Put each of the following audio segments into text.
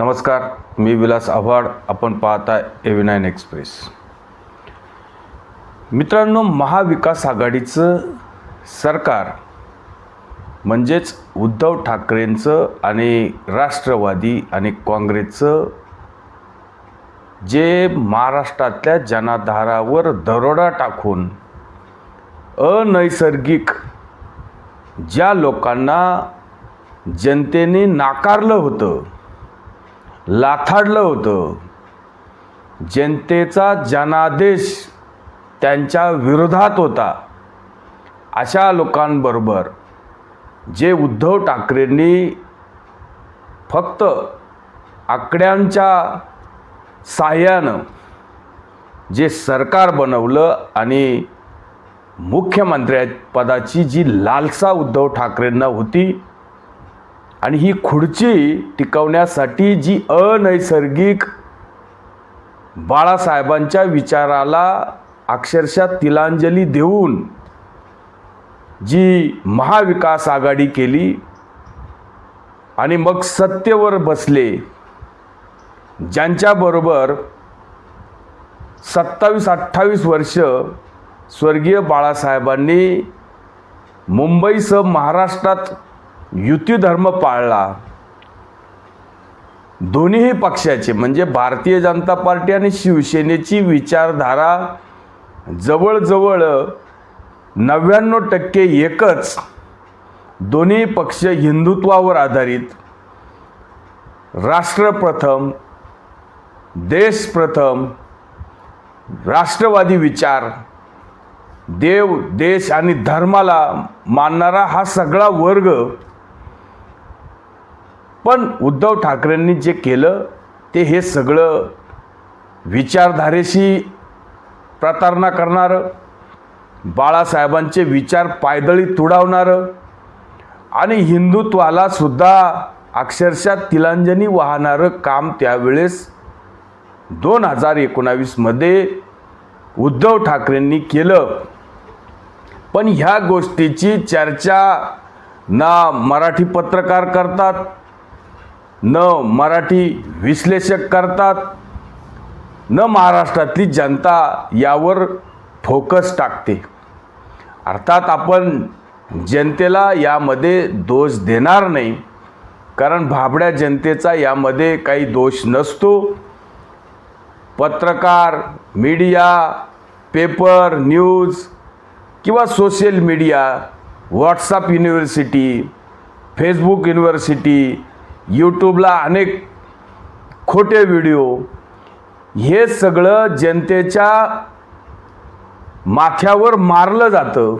नमस्कार मी विलास आव्हाड. आपण पाहताय एव्ही नाईन एक्सप्रेस मित्रांनो महाविकास आघाडीचं सरकार म्हणजेच उद्धव ठाकरेंचं आणि राष्ट्रवादी आणि काँग्रेसचं जे महाराष्ट्रातल्या जनाधारावर दरोडा टाकून अनैसर्गिक ज्या लोकांना जनतेने नाकारलं होतं लाथाडलं होतं. जनतेचा जनादेश त्यांच्या विरोधात होता. अशा लोकांबरोबर जे उद्धव ठाकरेंनी फक्त आकड्यांच्या साह्यानं जे सरकार बनवलं आणि मुख्यमंत्र्या पदाची जी लालसा उद्धव ठाकरेंना होती आणि ही खुर्ची टिकवण्यासाठी जी अनैसर्गिक बाळासाहेबांच्या विचाराला अक्षरशः तिलांजली देऊन जी महाविकास आघाडी केली आणि मग सत्तेवर बसले ज्यांच्याबरोबर सत्तावीस अठ्ठावीस वर्ष स्वर्गीय बाळासाहेबांनी मुंबईसह महाराष्ट्रात युती धर्म पाळला. दोन्हीही पक्षाचे म्हणजे भारतीय जनता पार्टी आणि शिवसेनेची विचारधारा जवळजवळ नव्याण्णव टक्के एकच. दोन्ही पक्ष हिंदुत्वावर आधारित. राष्ट्रप्रथम देश प्रथम राष्ट्रवादी विचार. देव देश आणि धर्माला मानणारा हा सगळा वर्ग पण उद्धव ठाकरेंनी जे केलं ते हे सगळं विचारधारेशी प्रतारणा करणारं बाळासाहेबांचे विचार पायदळी तुडावणारं आणि हिंदुत्वाला सुद्धा अक्षरशः तिलांजली वाहणारं काम त्यावेळेस दोन हजार एकोणावीसमध्ये उद्धव ठाकरेंनी केलं. पण ह्या गोष्टीची चर्चा ना मराठी पत्रकार करतात न मराठी विश्लेषक करतात न महाराष्ट्रातली जनता यावर फोकस टाकते. अर्थात आपण जनतेला यामध्ये दोष देणार नाही कारण भाबड्या जनतेचा यामध्ये काही दोष नसतो. पत्रकार मीडिया पेपर न्यूज किंवा social media WhatsApp university Facebook university यूट्यूबला अनेक खोटे व्हिडिओ. हे सगळं जनतेच्या माथ्यावर मारलं जातं.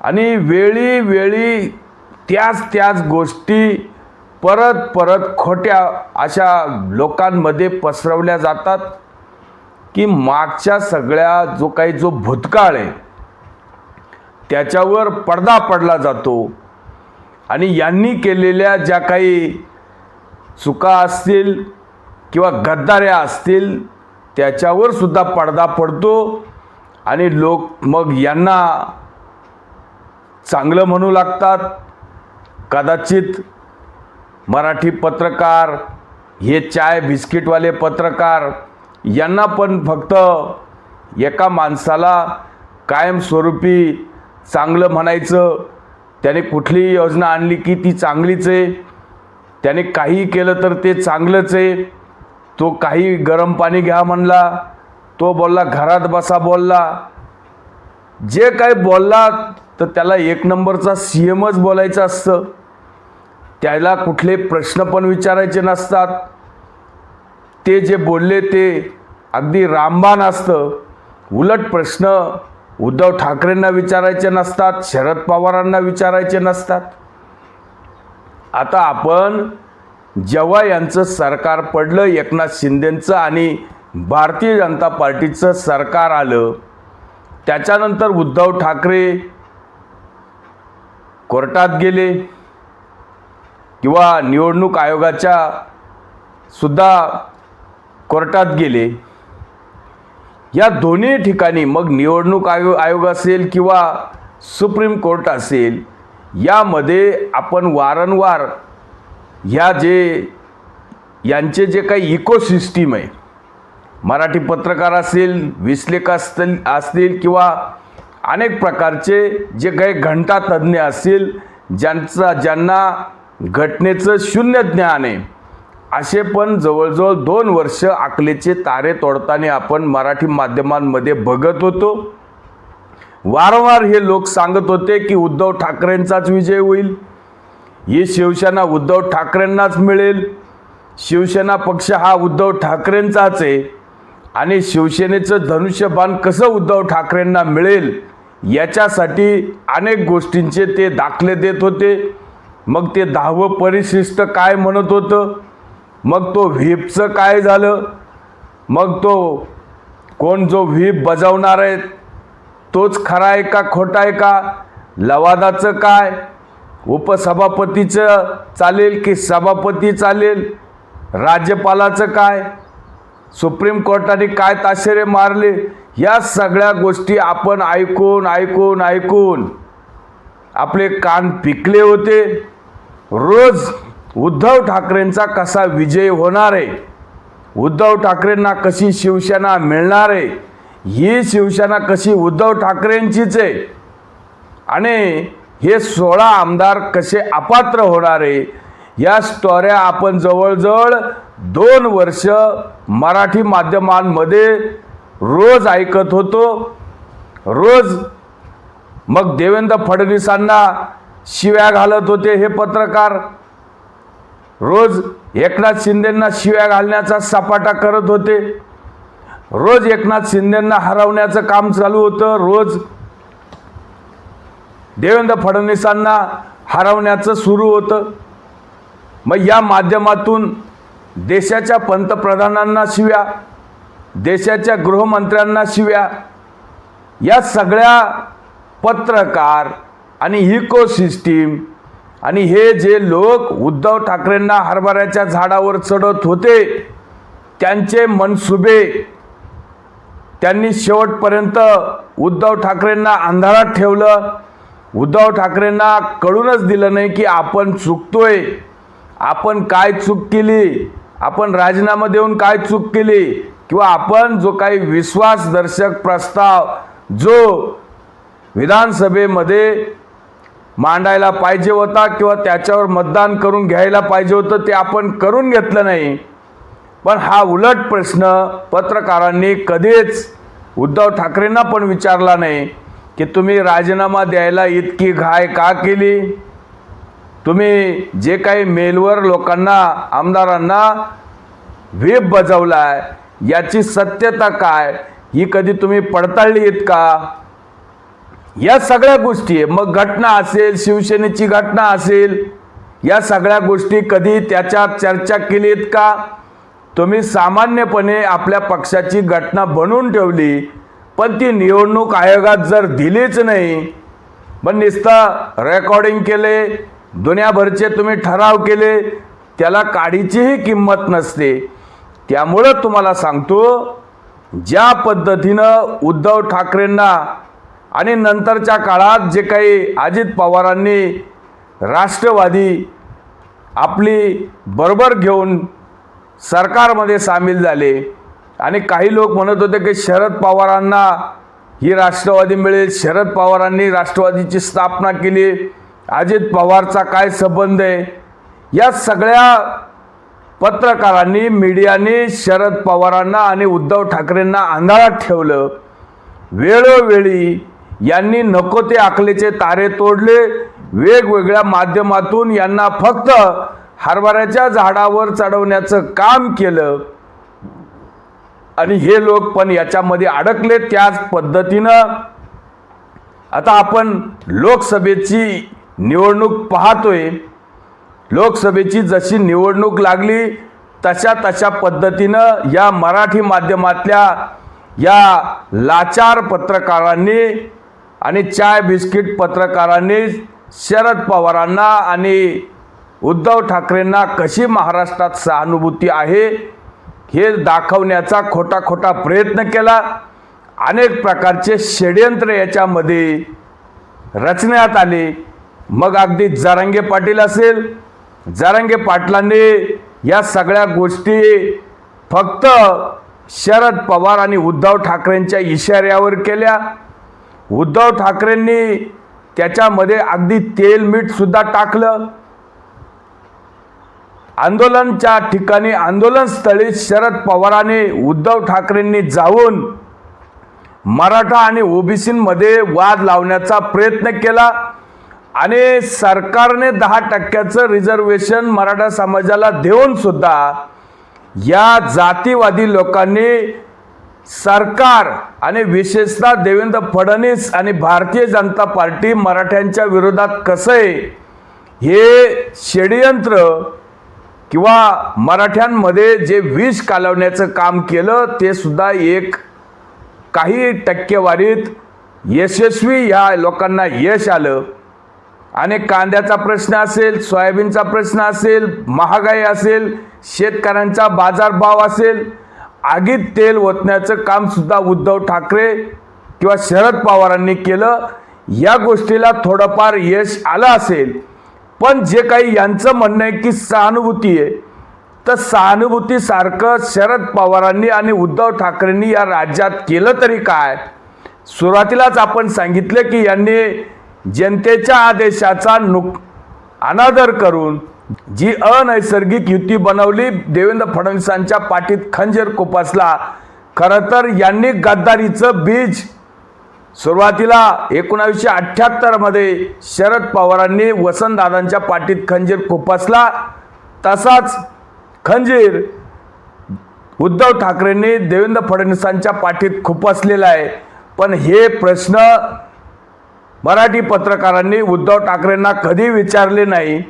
आणि वेळी वेळी त्याच त्याच गोष्टी परत परत खोट्या अशा लोकांमध्ये पसरवल्या जातात की मागच्या सगळ्या जो काही जो भूतकाळ आहे त्याच्यावर पडदा पडला जातो. आणि यांनी केलेल्या ज्या काही चुका असतील किंवा गद्दाऱ्या असतील त्याच्यावर सुद्धा पडदा पडतो. आणि लोक मग यांना चांगलं म्हणू लागतात. कदाचित मराठी पत्रकार हे चाय बिस्किटवाले पत्रकार यांना पण फक्त एका माणसाला कायमस्वरूपी चांगलं म्हणायचं त्याने कुठलीही योजना आणली की ती चांगलीच आहे. त्याने काहीही केलं तर ते चांगलंच आहे. तो काही गरम पाणी घ्या म्हणला. तो बोलला घरात बसा बोलला. जे काय बोलला तर त्याला एक नंबरचा सी एमच बोलायचं असतं. त्याला कुठले प्रश्न पण विचारायचे नसतात. ते जे बोलले ते अगदी रामबाण असतं. उलट प्रश्न उद्धव ठाकरेंना विचारायचे नसतात शरद पवारांना विचारायचे नसतात. आता आपण जेव्हा यांचं सरकार पडलं एकनाथ शिंदेंचं आणि भारतीय जनता पार्टीचं सरकार आलं त्याच्यानंतर उद्धव ठाकरे कोर्टात गेले किंवा निवडणूक आयोगाच्या सुद्धा कोर्टात गेले. या दोन्ही ठिकाणी मग निवडणूक आयोग आयोग असेल किंवा सुप्रीम कोर्ट असेल यामध्ये आपण वारंवार ह्या जे यांचे जे काही इकोसिस्टीम आहे मराठी पत्रकार असतील विश्लेषक असतील असतील किंवा अनेक प्रकारचे जे काही घंटा तज्ज्ञ असतील ज्यांचा ज्यांना घटनेचं शून्य ज्ञान आहे असे पण जवळजवळ दोन वर्ष आकलेचे तारे तोडताना आपण मराठी माध्यमांमध्ये बघत होतो. वारंवार हे लोक सांगत होते की उद्धव ठाकरेंचाच विजय होईल. ही शिवसेना उद्धव ठाकरेंनाच मिळेल. शिवसेना पक्ष हा उद्धव ठाकरेंचाच आहे. आणि शिवसेनेचं धनुष्यबाण कसं उद्धव ठाकरेंना मिळेल याच्यासाठी अनेक गोष्टींचे ते दाखले देत होते. मग ते दहावं परिशिष्ट काय म्हणत होतं? मग तो व्हीपचं काय झालं? मग तो कोण जो व्हीप बजावणार आहे तोच खरा आहे का खोटा आहे का? लवादाचं काय? उपसभापतीचं चालेल की सभापती चालेल? राज्यपालाचं काय? सुप्रीम कोर्टाने काय ताशेरे मारले? या सगळ्या गोष्टी आपण ऐकून ऐकून ऐकून आपले कान पिकले होते. रोज उद्धव ठाकरेंचा कसा विजय होणार? आहे उद्धव ठाकरेंना कशी शिवसेना मिळणार? आहे ही शिवसेना कशी उद्धव ठाकरेंचीच आहे? आणि हे सोळा आमदार कसे अपात्र होणार? आहे या स्टोऱ्या आपण जवळजवळ दोन वर्ष मराठी माध्यमांमध्ये रोज ऐकत होतो. रोज मग देवेंद्र फडणवीसांना शिव्या घालत होते हे पत्रकार. रोज एकनाथ शिंदेंना शिव्या घालण्याचा सपाटा करत होते. रोज एकनाथ शिंदेंना हरवण्याचं काम चालू होतं. रोज देवेंद्र फडणवीसांना हरवण्याचं सुरू होतं. मग या माध्यमातून देशाच्या पंतप्रधानांना शिव्या देशाच्या गृहमंत्र्यांना शिव्या या सगळ्या पत्रकार आणि इकोसिस्टीम आणि हे जे लोक उद्धव ठाकरेंना हरभऱ्याच्या झाडावर चढत होते त्यांचे मनसुबे त्यांनी शेवटपर्यंत उद्धव ठाकरेंना अंधारात ठेवलं. उद्धव ठाकरेंना कळूनच दिलं नाही की आपण चुकतोय. आपण काय चूक केली? आपण राजीनामा देऊन काय चूक केली? किंवा आपण जो काही विश्वासदर्शक प्रस्ताव जो विधानसभेमध्ये मांडायला पाहिजे होता किंवा त्याच्यावर मतदान करून घ्यायला पाहिजे होतं ते आपण करून घेतलं नाही. पण हा उलट प्रश्न पत्रकारांनी कधीच उद्धव ठाकरेंना पण विचारला नाही की तुम्ही राजीनामा द्यायला इतकी घाय का केली? तुम्ही जे काही मेलवर लोकांना आमदारांना व्हीप आहे याची सत्यता काय? ही कधी तुम्ही पडताळली आहेत का? या सगळ्या गोष्टी आहे. मग घटना असेल शिवसेनेची घटना असेल या सगळ्या गोष्टी कधी त्याच्यात चर्चा केलीत का? तुम्ही सामान्यपणे आपल्या पक्षाची घटना बनवून ठेवली पण ती निवडणूक आयोगात जर दिलीच नाही पण नुसतं रेकॉर्डिंग केले दुनियाभरचे तुम्ही ठराव केले त्याला काडीचीही किंमत नसते. त्यामुळं तुम्हाला सांगतो ज्या पद्धतीनं उद्धव ठाकरेंना आणि नंतरच्या काळात जे काही अजित पवारांनी राष्ट्रवादी आपली बरोबर घेऊन सरकारमध्ये सामील झाले. आणि काही लोक म्हणत होते की शरद पवारांना ही राष्ट्रवादी मिळेल शरद पवारांनी राष्ट्रवादीची स्थापना केली. अजित पवारचा काय संबंध आहे? या सगळ्या पत्रकारांनी मीडियाने शरद पवारांना आणि उद्धव ठाकरेंना अंधारात ठेवलं. वेळोवेळी यांनी नको ते आकलेचे तारे तोडले. वेगवेगळ्या माध्यमातून यांना फक्त हरभऱ्याच्या झाडावर चढवण्याचं काम केलं. आणि हे लोक पण याच्यामध्ये अडकले त्याच पद्धतीनं. आता आपण लोकसभेची निवडणूक पाहतोय. लोकसभेची जशी निवडणूक लागली तशा तशा पद्धतीनं या मराठी माध्यमातल्या या लाचार पत्रकारांनी आणि चाय बिस्किट पत्रकारांनी शरद पवारांना आणि उद्धव ठाकरेंना कशी महाराष्ट्रात सहानुभूती आहे हे दाखवण्याचा खोटा खोटा प्रयत्न केला. अनेक प्रकारचे षड्यंत्र याच्यामध्ये रचण्यात आले. मग अगदी जरांगे पाटील असेल. जरंगे पाटलांनी या सगळ्या गोष्टी फक्त शरद पवार आणि उद्धव ठाकरेंच्या इशाऱ्यावर केल्या. उद्धव ठाकरेंनी त्याच्यामध्ये अगदी तेल मीठ सुद्धा टाकलं. आंदोलनच्या ठिकाणी आंदोलनस्थळी शरद पवारांनी उद्धव ठाकरेंनी जाऊन मराठा आणि ओबीसीमध्ये वाद लावण्याचा प्रयत्न केला आणि सरकारने दहा टक्क्याचं रिझर्वेशन मराठा समाजाला देऊन सुद्धा या जातीवादी लोकांनी सरकार आणि विशेषतः देवेंद्र फडणवीस आणि भारतीय जनता पार्टी मराठ्यांच्या विरोधात कसं आहे? हे षडयंत्र किंवा मराठ्यांमध्ये जे विष कालवण्याचं काम केलं ते सुद्धा एक काही टक्केवारीत यशस्वी ह्या लोकांना यश आलं. आणि कांद्याचा प्रश्न असेल सोयाबीनचा प्रश्न असेल महागाई असेल शेतकऱ्यांचा बाजारभाव असेल आगीत तेल ओतण्याचं काम सुद्धा उद्धव ठाकरे किंवा शरद पवारांनी केलं. या गोष्टीला थोडंफार यश आलं असेल. पण जे काही यांचं म्हणणं आहे की सहानुभूती आहे तर सहानुभूतीसारखं शरद पवारांनी आणि उद्धव ठाकरेंनी या राज्यात केलं तरी काय? सुरुवातीलाच आपण सांगितलं की यांनी जनतेच्या आदेशाचा नुक अनादर करून जी अनैसर्गिक युती बनवली देवेंद्र फडणवीसांच्या पाठीत खंजीर कोपासला. खरं तर यांनी गद्दारीचं बीज सुरुवातीला एकोणावीसशे अठ्ठ्याहत्तरमध्ये शरद पवारांनी वसंतदादांच्या पाठीत खंजीर खुपसला तसाच खंजीर उद्धव ठाकरेंनी देवेंद्र फडणवीसांच्या पाठीत खुपसलेला आहे. पण हे प्रश्न मराठी पत्रकारांनी उद्धव ठाकरेंना कधी विचारले नाही?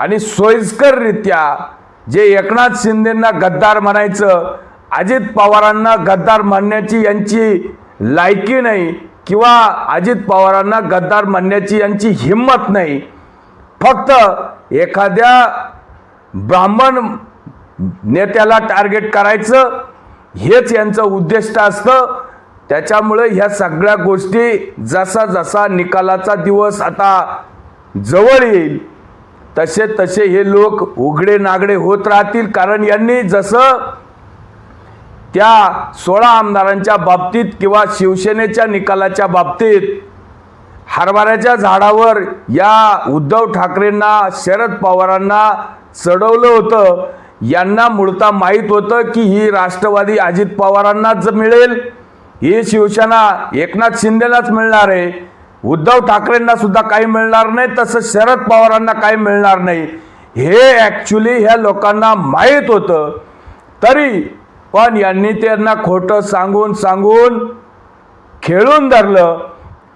आणि सोयीस्कररित्या जे एकनाथ शिंदेंना गद्दार म्हणायचं अजित पवारांना गद्दार म्हणण्याची यांची लायकी नाही किंवा अजित पवारांना गद्दार म्हणण्याची यांची हिंमत नाही. फक्त एखाद्या ब्राह्मण नेत्याला टार्गेट करायचं हेच यांचं उद्दिष्ट असतं. त्याच्यामुळे ह्या सगळ्या गोष्टी जसा जसा निकालाचा दिवस आता जवळ येईल तसे तसे हे लोक उघडे नागडे होत राहतील. कारण यांनी जसं त्या सोळा आमदारांच्या बाबतीत किंवा शिवसेनेच्या निकालाच्या बाबतीत हरभऱ्याच्या झाडावर या उद्धव ठाकरेंना शरद पवारांना चढवलं होतं. यांना मुळता माहीत होतं की ही राष्ट्रवादी अजित पवारांनाच मिळेल. ही शिवसेना एकनाथ शिंदेलाच मिळणार आहे. उद्धव ठाकरेंना सुद्धा काही मिळणार नाही तसं शरद पवारांना काही मिळणार नाही. हे ॲक्च्युली ह्या लोकांना माहीत होतं. तरी पण यांनी त्यांना खोटं सांगून सांगून खेळून धरलं.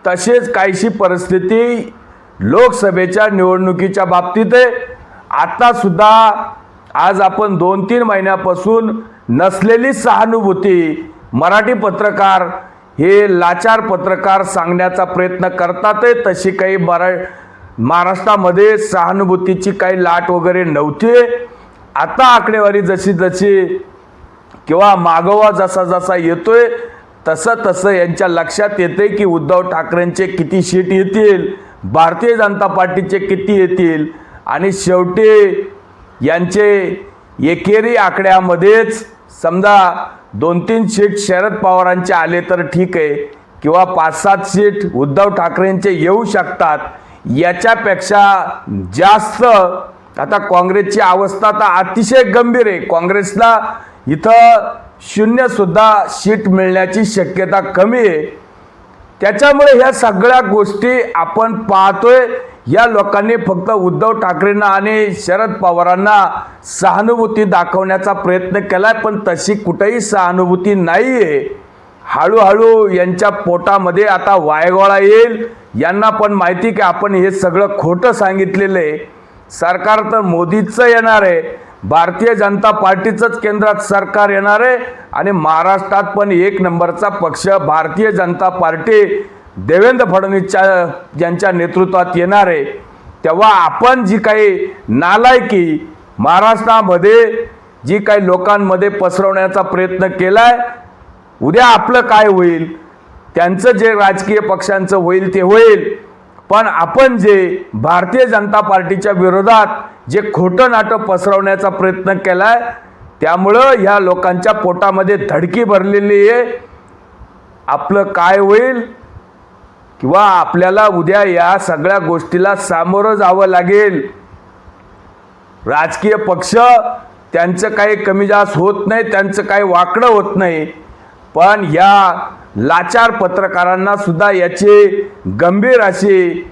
तसेच काहीशी परिस्थिती लोकसभेच्या निवडणुकीच्या बाबतीत आहे. आतासुद्धा आज आपण दोन तीन महिन्यापासून नसलेली सहानुभूती मराठी पत्रकार हे लाचार पत्रकार सांगण्याचा प्रयत्न करतात तशी काही मरा महाराष्ट्रामध्ये सहानुभूतीची काही लाट वगैरे नव्हती आता आकडेवारी जशी जशी किंवा मागोवा जसा जसा येतोय तसं तसं यांच्या लक्षात येते की उद्धव ठाकरेंचे किती सीट येतील भारतीय जनता पार्टीचे किती येतील आणि शेवटी यांचे एकेरी आकड्यामध्येच समजा दोन तीन सीट शरद पवारांचे आले तर ठीक आहे किंवा पाच सात सीट उद्धव ठाकरेंचे येऊ शकतात. याच्यापेक्षा जास्त आता काँग्रेसची अवस्था तर अतिशय गंभीर आहे. काँग्रेसला इथं शून्यसुद्धा सीट मिळण्याची शक्यता कमी आहे. त्याच्यामुळे ह्या सगळ्या गोष्टी आपण पाहतोय. या लोकांनी फक्त उद्धव ठाकरेंना आणि शरद पवारांना सहानुभूती दाखवण्याचा प्रयत्न केलाय पण तशी कुठेही सहानुभूती नाही आहे हळूहळू यांच्या पोटामध्ये आता वायगोळा येईल. यांना पण माहिती की आपण हे सगळं खोटं सांगितलेलं आहे. सरकार तर मोदीचं येणार आहे. भारतीय जनता पार्टीचंच केंद्रात सरकार येणार आहे. आणि महाराष्ट्रात पण एक नंबरचा पक्ष भारतीय जनता पार्टी देवेंद्र फडणवीसच्या ज्यांच्या नेतृत्वात येणार आहे तेव्हा आपण जी काही नालायकी महाराष्ट्रामध्ये जी काही लोकांमध्ये पसरवण्याचा प्रयत्न केलाय उद्या आपलं काय होईल? त्यांचं जे राजकीय पक्षांचं होईल ते होईल. पण आपण जे भारतीय जनता पार्टीच्या विरोधात जे खोटं नाटक पसरवण्याचा प्रयत्न केलाय त्यामुळं ह्या लोकांच्या पोटामध्ये धडकी भरलेली आहे. आपलं काय होईल? किंवा आपल्याला उद्या या सगळ्या गोष्टीला सामोरं जावं लागेल. राजकीय पक्ष त्यांचं काही कमी जास्त होत नाही त्यांचं काही वाकडं होत नाही. पण या लाचार पत्रकारांना सुद्धा याची गंभीर अशी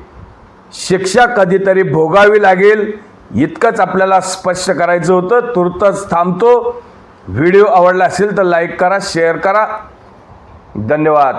शिक्षा कधीतरी भोगावी लागेल. इतकंच आपल्याला स्पष्ट करायचं होतं. तुर्तच थांबतो. व्हिडिओ आवडला असेल तर लाईक करा शेअर करा. धन्यवाद.